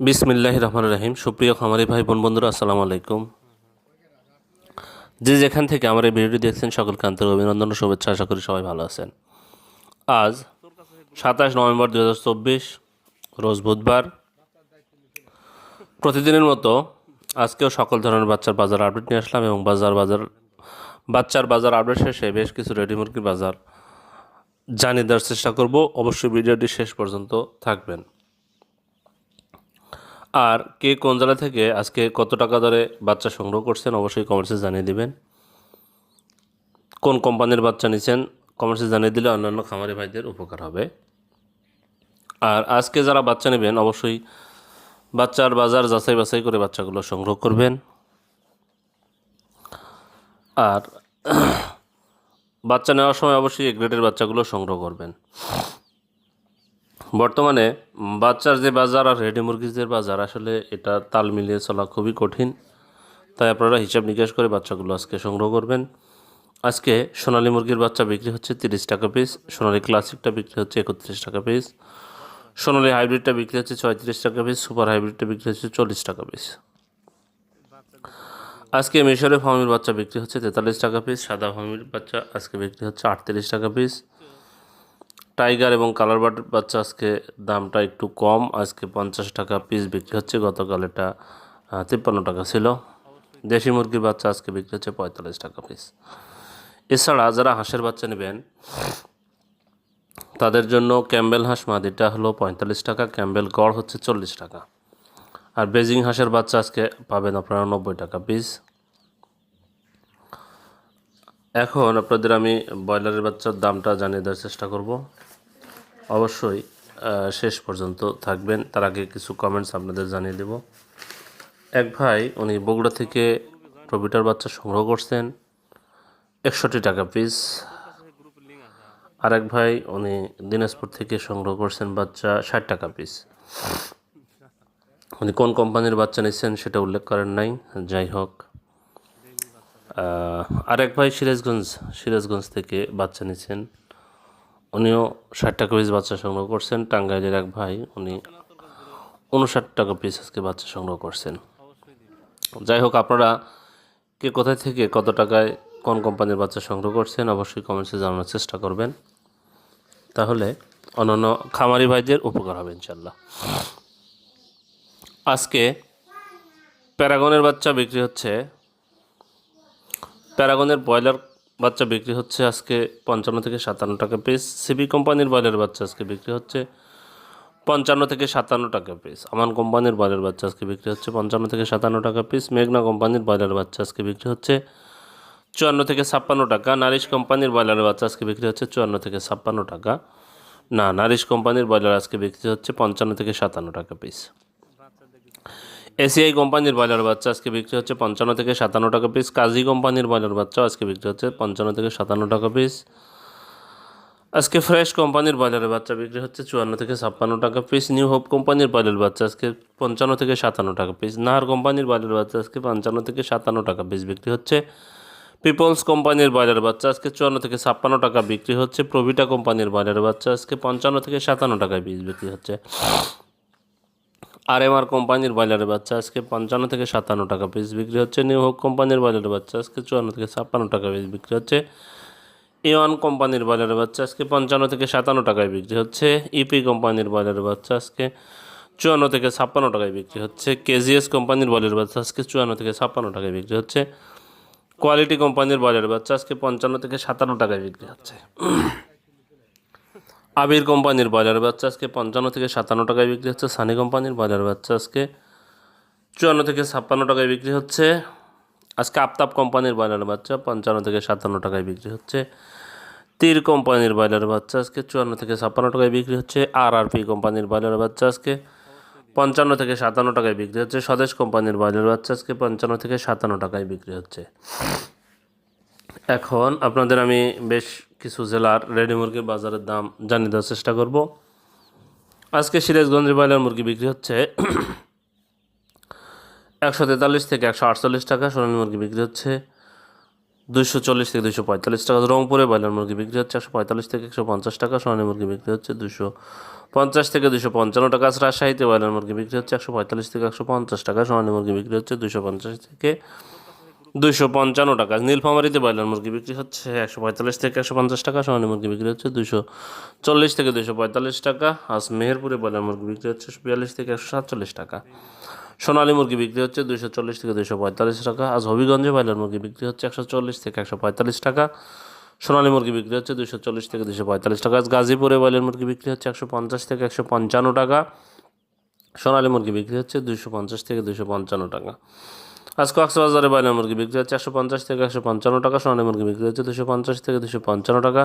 বিসমিল্লাহ রহমান রাহিম। সুপ্রিয় খামারি ভাই, বোন বন্ধুরা, আসসালামু আলাইকুম। যে যেখান থেকে আমার এই ভিডিওটি দেখছেন, সকলকে আন্তরিক অভিনন্দন ও শুভেচ্ছা। আশা করি সবাই ভালো আছেন। আজ সাতাশ নভেম্বর দু হাজার চব্বিশ, রোজ বুধবার। প্রতিদিনের মতো আজকেও সকল ধরনের বাচ্চার বাজার আপডেট নিয়ে আসলাম এবং বাজার বাজার, বাচ্চার বাজার আপডেট শেষে বেশ কিছু রেডি বাজার জানিয়ে দেওয়ার চেষ্টা করব। অবশ্যই ভিডিওটি শেষ পর্যন্ত থাকবেন। আর কে কোন জেলা থেকে আজকে কত টাকা দরে বাচ্চা সংগ্রহ করছেন অবশ্যই কমেন্টসে জানিয়ে দিবেন। কোন কোম্পানির বাচ্চা নিছেন কমেন্টসে জানিয়ে দিলে অন্যান্য খামারি ভাইদের উপকার হবে। আর আজকে যারা বাচ্চা নেবেন অবশ্যই বাচ্চার বাজার যাচাই বাছাই করে বাচ্চাগুলো সংগ্রহ করবেন। আর বাচ্চা নেওয়ার সময় অবশ্যই এ গ্রেডের বাচ্চাগুলো সংগ্রহ করবেন। বর্তমানে বাচ্চার যে বাজার আর রেডি মুরগিদের বাজার, আসলে এটা তাল মিলিয়ে চলা খুবই কঠিন। তাই আপনারা হিসাব নিকাশ করে বাচ্চাগুলো আজকে সংগ্রহ করবেন। আজকে সোনালী মুরগির বাচ্চা বিক্রি হচ্ছে তিরিশ টাকা পিস সোনালী ক্লাসিকটা বিক্রি হচ্ছে একত্রিশ টাকা পিস সোনালী হাইব্রিডটা বিক্রি হচ্ছে ছয়ত্রিশ টাকা পিস সুপার হাইব্রিডটা বিক্রি হচ্ছে চল্লিশ টাকা পিস আজকে মিশরের ফার্মির বাচ্চা বিক্রি হচ্ছে তেতাল্লিশ টাকা পিস সাদা ফার্মির বাচ্চা আজকে বিক্রি হচ্ছে আটত্রিশ টাকা পিস টাইগার এবং কালার বাট বাচ্চা আজকে দামটা একটু কম, আজকে পঞ্চাশ টাকা পিস বিক্রি হচ্ছে, গতকাল এটা তিপ্পান্ন টাকা ছিল। দেশি মুরগির বাচ্চা আজকে বিক্রি হচ্ছে পঁয়তাল্লিশ টাকা পিস এছাড়া যারা হাঁসের বাচ্চা নেবেন, তাদের জন্য ক্যাম্বেল হাঁস মাদিটা হলো পঁয়তাল্লিশ টাকা, ক্যাম্বেল গড় হচ্ছে চল্লিশ টাকা। আর বেজিং হাঁসের বাচ্চা আজকে পাবেন আপনারা নব্বই টাকা পিস এখন আপনাদের আমি ব্রয়লারের বাচ্চার দামটা জানিয়ে দেওয়ার চেষ্টা করব। অবশ্যই শেষ পর্যন্ত থাকবেন। তার আগে কিছু কমেন্টস আপনাদের জানিয়ে দেব। এক ভাই উনি বগুড়া থেকে প্রবিটার বাচ্চা সংগ্রহ করছেন। একষট্টি টাকা পিস আরেক ভাই উনি দিনাজপুর থেকে সংগ্রহ করছেন বাচ্চা ষাট টাকা পিস উনি কোন কোম্পানির বাচ্চা নিচ্ছেন সেটা উল্লেখ করেন নাই। যাই হোক। আহ, আরেক ভাই সিরাজগঞ্জ সিরাজগঞ্জ থেকে বাচ্চা নিচ্ছেন উনিও ষাট টাকা পিস বাচ্চা সংগ্রহ করছেন। টাঙ্গাইলের এক ভাই, উনি উনষাট টাকা পিস আজকে বাচ্চা সংগ্রহ করছেন। যাই হোক, আপনারা কে কোথায় থেকে কত টাকায় কোন কোম্পানির বাচ্চা সংগ্রহ করছেন অবশ্যই কমেন্টসে জানানোর চেষ্টা করবেন। তাহলে অন্যান্য খামারি ভাইদের উপকার হবে ইনশাল্লাহ আজকে প্যারাগনের বাচ্চা বিক্রি হচ্ছে। প্যারাগনের ব্রয়লার বাচ্চা বিক্রি হচ্ছে আজকে পঞ্চান্ন থেকে সাতান্ন টাকা পিস সিবি কোম্পানির ব্রয়লার বাচ্চা আজকে বিক্রি হচ্ছে পঞ্চান্ন থেকে সাতান্ন টাকা পিস আমান কোম্পানির বয়লের বাচ্চা আজকে বিক্রি হচ্ছে পঞ্চান্ন থেকে সাতান্ন টাকা পিস মেঘনা কোম্পানির ব্রয়লার বাচ্চা আজকে বিক্রি হচ্ছে চুয়ান্ন থেকে ছাপ্পান্ন টাকা। নারিশ কোম্পানির ব্রয়লার বাচ্চা আজকে বিক্রি হচ্ছে চুয়ান্ন থেকে ছাপ্পান্ন টাকা। না, নারিশ কোম্পানির ব্রয়লার আজকে বিক্রি হচ্ছে পঞ্চান্ন থেকে সাতান্ন টাকা পিস এসিআই কোম্পানির ব্রয়লার বাচ্চা আজকে বিক্রি হচ্ছে পঞ্চান্ন থেকে সাতান্ন টাকা পিস কাজী কোম্পানির ব্রয়লার বাচ্চা আজকে বিক্রি হচ্ছে পঞ্চান্ন থেকে সাতান্ন টাকা পিস আজকে ফ্রেশ কোম্পানির ব্রয়লারের বাচ্চা বিক্রি হচ্ছে চুয়ান্ন থেকে ছাপ্পান্ন টাকা পিস নিউ হোপ কোম্পানির ব্রয়লার বাচ্চা আজকে পঞ্চান্ন থেকে সাতান্ন টাকা পিস নাহার কোম্পানির ব্রয়লার বাচ্চা আজকে পঞ্চান্ন থেকে সাতান্ন টাকা পিস বিক্রি হচ্ছে। পিপলস কোম্পানির ব্রয়লার বাচ্চা আজকে চুয়ান্ন থেকে ছাপ্পান্ন টাকা বিক্রি হচ্ছে। প্রভিটা কোম্পানির ব্রয়লার বাচ্চা আজকে পঞ্চান্ন থেকে সাতান্ন টাকায় পিস বিক্রি হচ্ছে। আর এম আর কোম্পানির ব্রয়লারের বাচ্চা আজকে পঞ্চান্ন থেকে সাতান্ন টাকা পিস বিক্রি হচ্ছে। নিউ হোক কোম্পানির ব্রয়লারের বাচ্চা আজকে চুয়ান্ন থেকে ছাপ্পান্ন টাকা পিস বিক্রি হচ্ছে। এ ওয়ান কোম্পানির ব্রয়লারের বাচ্চা আজকে পঞ্চান্ন থেকে সাতান্ন টাকায় বিক্রি হচ্ছে। ইপি কোম্পানির ব্রয়লারের বাচ্চা আজকে চুয়ান্ন থেকে ছাপ্পান্ন টাকায় বিক্রি হচ্ছে। কেজিএস কোম্পানির ব্রয়লারের বাচ্চা আজকে চুয়ান্ন থেকে ছাপ্পান্ন টাকায় বিক্রি হচ্ছে। কোয়ালিটি কোম্পানির ব্রয়লারের বাচ্চা আজকে পঞ্চান্ন থেকে সাতান্ন টাকায় বিক্রি হচ্ছে। আবির কোম্পানির ব্রয়লার বাচ্চা আজকে পঞ্চান্ন থেকে সাতান্ন টাকায় বিক্রি হচ্ছে। সানি কোম্পানির ব্রয়লার বাচ্চা আজকে চুয়ান্ন থেকে ছাপ্পান্ন টাকায় বিক্রি হচ্ছে। আজকে আফতাব কোম্পানির ব্রয়লার বাচ্চা পঞ্চান্ন থেকে সাতান্ন টাকায় বিক্রি হচ্ছে। তীর কোম্পানির ব্রয়লার বাচ্চা আজকে, চুয়ান্ন থেকে ছাপ্পান্ন টাকায় বিক্রি হচ্ছে। আর আর পি কোম্পানির ব্রয়লার বাচ্চা আজকে, পঞ্চান্ন থেকে সাতান্ন টাকায় বিক্রি হচ্ছে। স্বদেশ কোম্পানির ব্রয়লার বাচ্চা আজকে, পঞ্চান্ন থেকে সাতান্ন টাকায় বিক্রি হচ্ছে। এখন আপনাদের আমি বেশ কিছু জেলার রেডি মুরগির বাজারের দাম জানিয়ে দেওয়ার চেষ্টা করব। আজকে সিরাজগঞ্জের ব্রয়লার মুরগি বিক্রি হচ্ছে একশো তেতাল্লিশ থেকে একশো আটচল্লিশ টাকা, সোনালী মুরগি বিক্রি হচ্ছে দুশো চল্লিশ থেকে দুশো পঁয়তাল্লিশ টাকা, রংপুরে ব্রয়লার মুরগি বিক্রি হচ্ছে একশো পঁয়তাল্লিশ থেকে একশো পঞ্চাশ টাকা, সোনালী মুরগি বিক্রি হচ্ছে দুশো পঞ্চাশ থেকে দুশো পঞ্চান্ন টাকা রাজশাহীতে ব্রয়লার মুরগি বিক্রি হচ্ছে একশো পঁয়তাল্লিশ থেকে একশো পঞ্চাশ টাকা, সোনালী মুরগি বিক্রি হচ্ছে দুশো পঞ্চাশ থেকে দুশো পঞ্চান্ন টাকা। নীলফামারিতে ব্রয়লার মুরগি বিক্রি হচ্ছে একশো পঁয়তাল্লিশ থেকে একশো পঞ্চাশ টাকা, সোনালী মুরগি বিক্রি হচ্ছে দুশো চল্লিশ থেকে দুশো পঁয়তাল্লিশ টাকা আজ মেহেরপুরে ব্রয়লার মুরগি বিক্রি হচ্ছে বিয়াল্লিশ থেকে একশো সাতচল্লিশ টাকা। সোনালী মুরগি বিক্রি হচ্ছে দুশো চল্লিশ থেকে দুশো পঁয়তাল্লিশ টাকা আজ হবিগঞ্জে ব্রয়লার মুরগি বিক্রি হচ্ছে একশো চল্লিশ থেকে একশো পঁয়তাল্লিশ টাকা। সোনালী মুরগি বিক্রি হচ্ছে দুশো চল্লিশ থেকে দুশো পঁয়তাল্লিশ টাকা আজ গাজীপুরে ব্রয়লার মুরগি বিক্রি হচ্ছে একশো পঞ্চাশ থেকে একশো পঞ্চান্ন টাকা। সোনালী মুরগি বিক্রি হচ্ছে দুশো পঞ্চাশ থেকে দুশো পঞ্চান্ন টাকা। আজ কক্সবাজারে ব্রয়লার মুরগি বিক্রি হচ্ছে একশো পঞ্চাশ থেকে একশো পঞ্চান্ন টাকা, সোনালী মুরগি বিক্রি হচ্ছে দুশো পঞ্চাশ থেকে দুশো পঞ্চান্ন টাকা।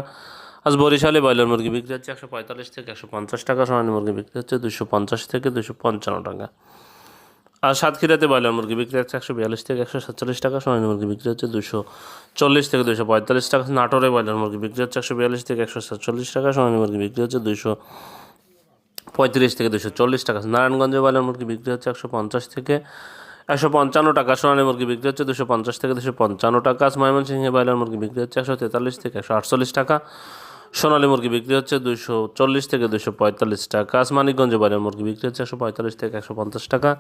আজ বরিশালে ব্রয়লার মুরগি বিক্রি হচ্ছে একশো পঁয়তাল্লিশ থেকে একশো পঞ্চাশ টাকা, সোনালী মুরগি বিক্রি হচ্ছে দুশো পঞ্চাশ থেকে দুশো পঞ্চান্ন টাকা। আর সাতক্ষীরাতে ব্রয়লার মুরগি বিক্রি হচ্ছে একশো বিয়াল্লিশ থেকে একশো সাতচল্লিশ টাকা, সোনালী মুরগি বিক্রি হচ্ছে দুশো চল্লিশ থেকে দুশো পঁয়তাল্লিশ টাকা। নাটোরে ব্রয়লার মুরগি বিক্রি হচ্ছে একশো বিয়াল্লিশ থেকে একশো সাতচল্লিশ টাকা, সোনালী মুরগি বিক্রি হচ্ছে দুশো পঁয়ত্রিশ থেকে দুশো চল্লিশ টাকা। নারায়ণগঞ্জে ব্রয়লার মুরগি বিক্রি হচ্ছে একশো পঞ্চাশ থেকে একশো পঞ্চান্ন টাকা সোনালী মুরগি বিক্রি হচ্ছে, দুশো পঞ্চাশ থেকে দুশো পঞ্চান্ন টাকা। ময়মনসিংহে ব্রয়লার মুরগি বিক্রি হচ্ছে, একশো তেতাল্লিশ থেকে একশো আটচল্লিশ টাকা। সোনালী মুরগি বিক্রি হচ্ছে, দুশো চল্লিশ থেকে দুশো পঁয়তাল্লিশ টাকা। আজ মানিকগঞ্জে ব্রয়লার মুরগি বিক্রি হচ্ছে, একশো পঁয়তাল্লিশ থেকে একশো পঞ্চাশ টাকা।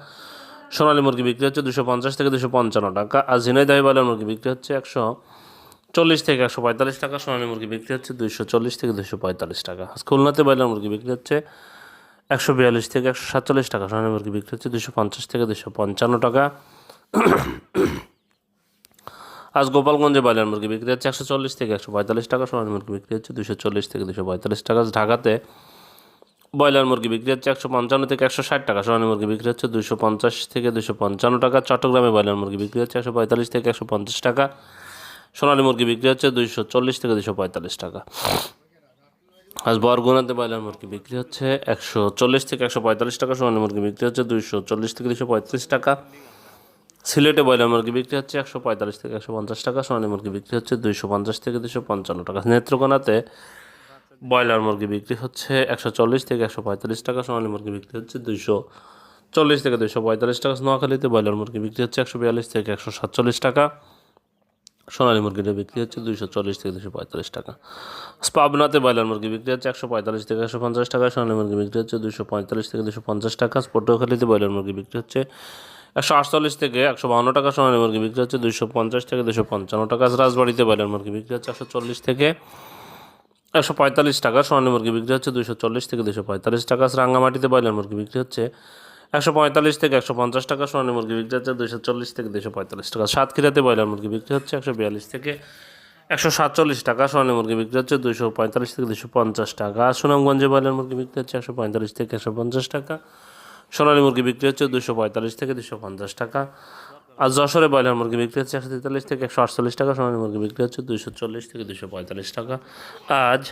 সোনালী মুরগি বিক্রি হচ্ছে, দুশো পঞ্চাশ থেকে দুশো পঞ্চান্ন টাকা। আর ঝিনাইদহে ব্রয়লার মুরগি বিক্রি হচ্ছে, একশো চল্লিশ থেকে একশো পঁয়তাল্লিশ টাকা। সোনালী মুরগি বিক্রি হচ্ছে, দুশো চল্লিশ থেকে দুশো পঁয়তাল্লিশ টাকা। খুলনাতে ব্রয়লার মুরগি বিক্রি হচ্ছে একশো বিয়াল্লিশ থেকে একশো সাতচল্লিশ টাকা। সোনালী মুরগি বিক্রি হচ্ছে দুশো পঞ্চাশ থেকে দুশো পঞ্চান্ন টাকা। আজ গোপালগঞ্জে ব্রয়লার মুরগি বিক্রি হচ্ছে একশো চল্লিশ থেকে একশো পঁয়তাল্লিশ টাকা। সোনালী মুরগি বিক্রি হচ্ছে দুশো চল্লিশ থেকে দুশো পঁয়তাল্লিশ টাকা। ঢাকাতে ব্রয়লার মুরগি বিক্রি হচ্ছে একশো পঞ্চান্ন থেকে একশো ষাট টাকা। সোনালী মুরগি বিক্রি হচ্ছে দুশো পঞ্চাশ থেকে দুশো পঞ্চান্ন টাকা। চট্টগ্রামে ব্রয়লার মুরগি বিক্রি হচ্ছে একশো পঁয়তাল্লিশ থেকে একশো পঞ্চাশ টাকা। সোনালী মুরগি বিক্রি হচ্ছে দুইশো চল্লিশ থেকে দুশো পঁয়তাল্লিশ টাকা। আজ বরগুনাতে ব্রয়লার মুরগি বিক্রি হচ্ছে একশো চল্লিশ থেকে একশো পঁয়তাল্লিশ টাকা, সোনালী মুরগি বিক্রি হচ্ছে দুইশো চল্লিশ থেকে দুশো পঁয়ত্রিশ টাকা। সিলেটে ব্রয়লার মুরগি বিক্রি হচ্ছে একশো পঁয়তাল্লিশ থেকে একশো পঞ্চাশ টাকা, সোনালী মুরগি বিক্রি হচ্ছে দুইশো পঞ্চাশ থেকে দুশো পঞ্চান্ন টাকা। নেত্রকোনাতে ব্রয়লার মুরগি বিক্রি হচ্ছে একশো চল্লিশ থেকে একশো পঁয়তাল্লিশ টাকা, সোনালী মুরগি বিক্রি হচ্ছে দুইশো চল্লিশ থেকে দুশো পঁয়তাল্লিশ টাকা। নোয়াখালীতে ব্রয়লার মুরগি বিক্রি হচ্ছে একশো বিয়াল্লিশ থেকে একশো সাতচল্লিশ টাকা। সোনালী মুরগিটা বিক্রি হচ্ছে দুইশো চল্লিশ থেকে দুশো পঁয়তাল্লিশ টাকা। স্পাবনাতে ব্রয়লার মুরগি বিক্রি হচ্ছে একশো পঁয়তাল্লিশ থেকে একশো পঞ্চাশ টাকা, সোনালী মুরগি বিক্রি হচ্ছে দুশো পঁয়তাল্লিশ থেকে দুশো পঞ্চাশ টাকা। পটুয়াখালীতে ব্রয়লার মুরগি বিক্রি হচ্ছে একশো আটচল্লিশ থেকে একশো বাহান্ন টাকা, সোনালী মুরগি বিক্রি হচ্ছে দুশো পঞ্চাশ থেকে দুশো পঞ্চান্ন টাকা। রাজবাড়িতে ব্রয়লার মুরগি বিক্রি হচ্ছে একশো চল্লিশ থেকে একশো পঁয়তাল্লিশ টাকা, সোনালী মুরগি বিক্রি হচ্ছে দুশো চল্লিশ থেকে দুশো পঁয়তাল্লিশ টাকা। রাঙ্গামাটিতে ব্রয়লার মুরগি বিক্রি হচ্ছে একশো পঁয়তাল্লিশ থেকে একশো পঞ্চাশ টাকা, সোনালী মুরগি বিক্রি হচ্ছে দুশো চল্লিশ থেকে দুশো পঁয়তাল্লিশ টাকা। সাতক্ষীরাতে ব্রয়লার মুরগি বিক্রি হচ্ছে একশো বিয়াল্লিশ থেকে একশো সাতচল্লিশ টাকা, সোনালী মুরগি বিক্রি হচ্ছে দুশো পঁয়তাল্লিশ থেকে দুশো পঞ্চাশ টাকা। সুনামগঞ্জে ব্রয়লার মুরগি বিক্রি হচ্ছে একশো পঁয়তাল্লিশ থেকে একশো পঞ্চাশ টাকা, সোনালী মুরগি বিক্রি হচ্ছে দুশো পঁয়তাল্লিশ থেকে দুশো পঞ্চাশ টাকা। আর যশোরে ব্রয়লার মুরগি বিক্রি হচ্ছে একশো তেতাল্লিশ থেকে একশো আটচল্লিশ টাকা, সোনালী মুরগি বিক্রি হচ্ছে দুশো চল্লিশ থেকে দুশো পঁয়তাল্লিশ টাকা। আজ